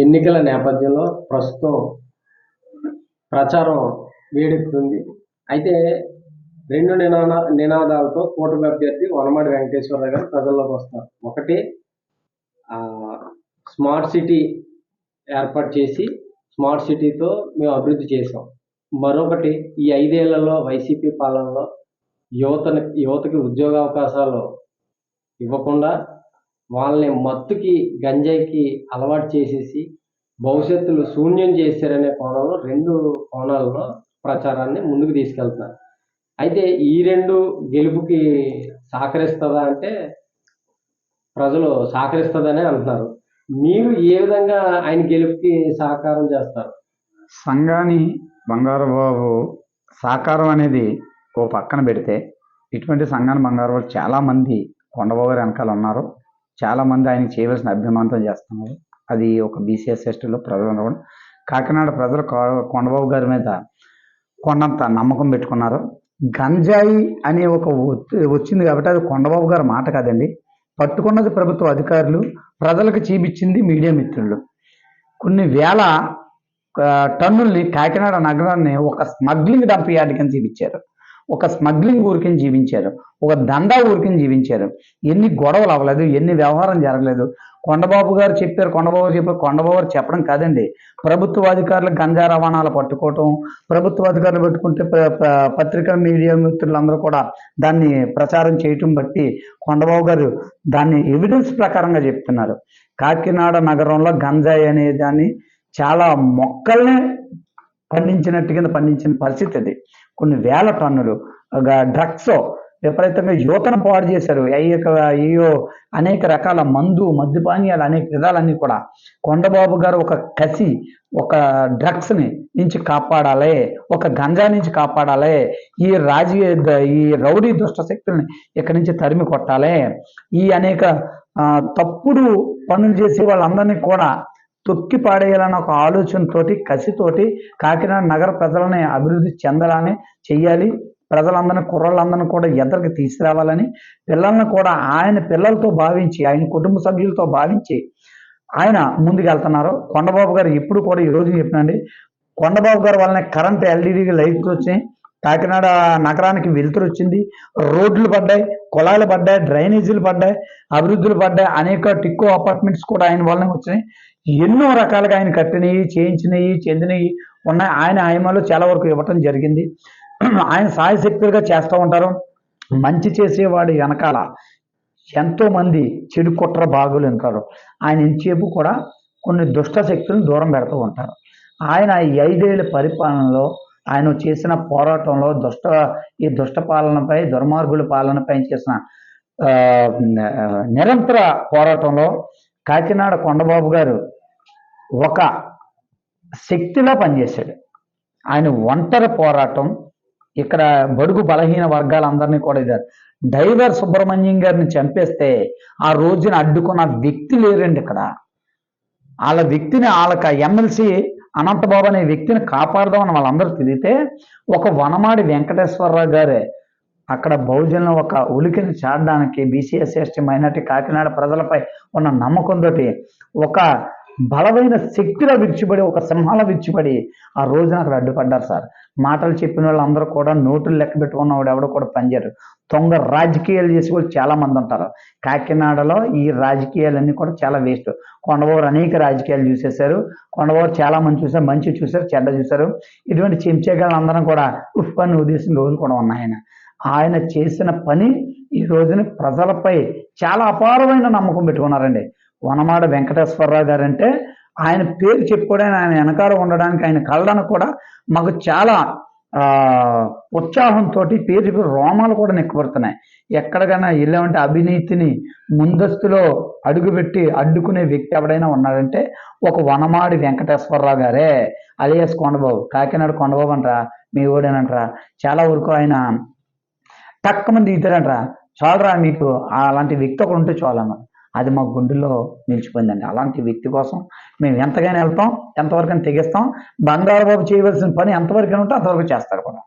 ఎన్నికల నేపథ్యంలో ప్రస్తుతం ప్రచారం వేడెక్కుతుంది అయితే రెండు నినాద నినాదాలతో కూటమి అభ్యర్థి వనమాడి వెంకటేశ్వరరావు గారు ప్రజల్లోకి వస్తారు. ఒకటి స్మార్ట్ సిటీ ఏర్పాటు చేసి స్మార్ట్ సిటీతో మేము అభివృద్ధి చేసాం మరొకటి ఈ ఐదేళ్ళలో వైసీపీ పాలనలో యువతని యువతకి ఉద్యోగ అవకాశాలు ఇవ్వకుండా వాళ్ళని మత్తుకి గంజాయికి అలవాటు చేసేసి భవిష్యత్తులో శూన్యం చేశారనే కోణంలో రెండు కోణాల్లో ప్రచారాన్ని ముందుకు తీసుకెళ్తున్నారు. అయితే ఈ రెండు గెలుపుకి సహకరిస్తుందా అంటే ప్రజలు సహకరిస్తుందనే అంటున్నారు. మీరు ఏ విధంగా ఆయన గెలుపుకి సహకారం చేస్తారు? సంఘాన్ని బంగారుబాబు సహకారం అనేది ఓ పక్కన పెడితే ఇటువంటి సంఘాన్ని బంగారుబాబు చాలామంది కొండబాబు వెనకాల ఉన్నారు. చాలామంది ఆయన చేయవలసిన అభ్యమానంతో చేస్తున్నారు. అది ఒక బీసీఎస్ ఎస్టీలో ప్రజలు ఉండకూడదు కాకినాడ ప్రజలు కొండబాబు గారి మీద కొండంత నమ్మకం పెట్టుకున్నారు. గంజాయి అనే ఒక వచ్చింది కాబట్టి అది కొండబాబు గారి మాట కాదండి. పట్టుకున్నది ప్రభుత్వ అధికారులు ప్రజలకు చూపించింది మీడియా మిత్రులు. కొన్ని వేల టన్నుల్ని కాకినాడ నగరాన్ని ఒక స్మగ్లింగ్ డంప్ యార్డ్ కింద చూపించారు. ఒక స్మగ్లింగ్ ఊరికిని జీవించారు. ఒక దందా ఊరికిని జీవించారు. ఎన్ని గొడవలు అవ్వలేదు ఎన్ని వ్యవహారం జరగలేదు. కొండబాబు గారు చెప్పారు కొండబాబు చెప్పారు కొండబాబు చెప్పడం కాదండి. ప్రభుత్వ అధికారులు గంజా రవాణాలు పట్టుకోవటం ప్రభుత్వ అధికారులు పెట్టుకుంటే పత్రికా మీడియా మిత్రులందరూ కూడా దాన్ని ప్రచారం చేయటం బట్టి కొండబాబు గారు దాన్ని ఎవిడెన్స్ ప్రకారంగా చెప్తున్నారు. కాకినాడ నగరంలో గంజాయి అనే దాన్ని చాలా మొక్కల్ని పండించినట్టు కింద పండించిన పరిస్థితి అది. కొన్ని వేల టన్నులు. డ్రగ్స్ విపరీతంగా యువతను పాడు చేశారు. అయ్యక అయ్యో అనేక రకాల మందు మద్యపానీయాలు అనేక విధాలన్నీ కూడా. కొండబాబు గారు ఒక కసి ఒక డ్రగ్స్ని నుంచి కాపాడాలి. ఒక గంజా నుంచి కాపాడాలి. ఈ రాజకీయ ద- ఈ రౌడీ దుష్ట శక్తుల్ని ఇక్కడి నుంచి తరిమి కొట్టాలి ఈ అనేక తప్పుడు పనులు చేసే వాళ్ళందరినీ కూడా తొక్కి పాడేయాలన్న ఒక ఆలోచనతోటి కసితోటి కాకినాడ నగర ప్రజలని అభివృద్ధి చెందాలని చెయ్యాలి. ప్రజలందరినీ కుర్రలందరినీ కూడా ఎద్దరికి తీసుకురావాలని పిల్లల్ని కూడా ఆయన పిల్లలతో భావించి ఆయన కుటుంబ సభ్యులతో భావించి ఆయన ముందుకెళ్తున్నారు. కొండబాబు గారు ఎప్పుడు కూడా ఈ రోజు చెప్పినండి కొండబాబు గారు వల్లనే కరెంట్ ఎల్ఈడి లైట్స్ వచ్చినాయి. కాకినాడ నగరానికి వెలుతురు వచ్చింది. రోడ్లు పడ్డాయి కుళాయిలు పడ్డాయి డ్రైనేజీలు పడ్డాయి అభివృద్ధులు పడ్డాయి. అనేక టిక్కో అపార్ట్మెంట్స్ కూడా ఆయన వల్లనే వచ్చినాయి. ఎన్నో రకాలుగా ఆయన కట్టినవి చేయించినవి చెందినవి ఉన్నాయి. ఆయన ఆయమలో చాలా వరకు ఇవ్వటం జరిగింది. ఆయన సాయశక్తులుగా చేస్తూ ఉంటారు. మంచి చేసేవాడి వెనకాల ఎంతోమంది చెడు కుట్ర బాగులు ఉంటారు. ఆయన ఇంతసేపు కూడా కొన్ని దుష్ట శక్తులను దూరం పెడుతూ ఉంటారు. ఆయన ఈ ఐదేళ్ళ పరిపాలనలో ఆయన చేసిన పోరాటంలో దుష్ట ఈ దుష్ట పాలనపై దుర్మార్గుల పాలనపై చేసిన నిరంతర పోరాటంలో కాకినాడ కొండబాబు గారు ఒక శక్తిలా పనిచేశాడు. ఆయన ఒంటరి పోరాటం ఇక్కడ బడుగు బలహీన వర్గాలందరినీ కూడా ఇదారు డైవర్ సుబ్రహ్మణ్యం గారిని చంపేస్తే ఆ రోజున అడ్డుకున్న వ్యక్తి లేరండి ఇక్కడ. వాళ్ళ వ్యక్తిని వాళ్ళకి ఎమ్మెల్సీ అనంతబాబు అనే వ్యక్తిని కాపాడదామని వాళ్ళందరూ తిరిగితే ఒక వనమాడి వెంకటేశ్వరరావు గారే అక్కడ బహుజనులు ఒక ఉలికిని చాడడానికి బీసీఎస్ ఎస్టీ మైనార్టీ కాకినాడ ప్రజలపై ఉన్న నమ్మకంతో ఒక బలమైన శక్తిలో విడిచిపడి ఒక సింహాల విడిచిపడి ఆ రోజున అక్కడ అడ్డుపడ్డారు సార్. మాటలు చెప్పిన వాళ్ళందరూ కూడా నోటులు లెక్క పెట్టుకున్నవాడు ఎవడో కూడా పనిచేయరు తొంగ రాజకీయాలు చేసి వాళ్ళు చాలా మంది ఉంటారు. కాకినాడలో ఈ రాజకీయాలన్నీ కూడా చాలా వేస్ట్ కొండబాబు అనేక రాజకీయాలు చూసేశారు. కొండబాబు చాలా మంది చూసారు మంచి చూశారు చెడ్డ చూశారు ఇటువంటి చెంచాగాళ్ళందరం కూడా ఉఫ్ అని ఉద్దేశం రోజులు కూడా ఉన్నాయి ఆయన. ఆయన చేసిన పని ఈ రోజున ప్రజలపై చాలా అపారమైన నమ్మకం పెట్టుకున్నారండి. వనమాడ వెంకటేశ్వరరావు గారు అంటే ఆయన పేరు చెప్పుకోవడానికి ఆయన వెనకాల ఉండడానికి ఆయన కళ్ళను కూడా మాకు చాలా ఉత్సాహంతో పేరు రోమాలు కూడా నెక్కబడుతున్నాయి. ఎక్కడికైనా వెళ్ళామంటే అవినీతిని ముందస్తులో అడుగుపెట్టి అడ్డుకునే వ్యక్తి ఎవడైనా ఉన్నాడంటే ఒక వనమాడి వెంకటేశ్వరరావు గారే. అలియాస్ కొండబాబు. కాకినాడ కొండబాబు అంటారా. మీ ఓడేనంటారా చాలా వరకు ఆయన. తక్కువ మంది దిగుతారంటారా చాలరా మీకు. అలాంటి వ్యక్తి ఒకడు ఉంటే చాలన్నారు అది మా గుండెల్లో నిలిచిపోయిందండి. అలాంటి వ్యక్తి కోసం మేము ఎంతగానో వెళ్తాం ఎంతవరకు తెగిస్తాం. బంగారు బాబు చేయవలసిన పని ఎంతవరకు ఉంటే అంతవరకు చేస్తారు కూడా.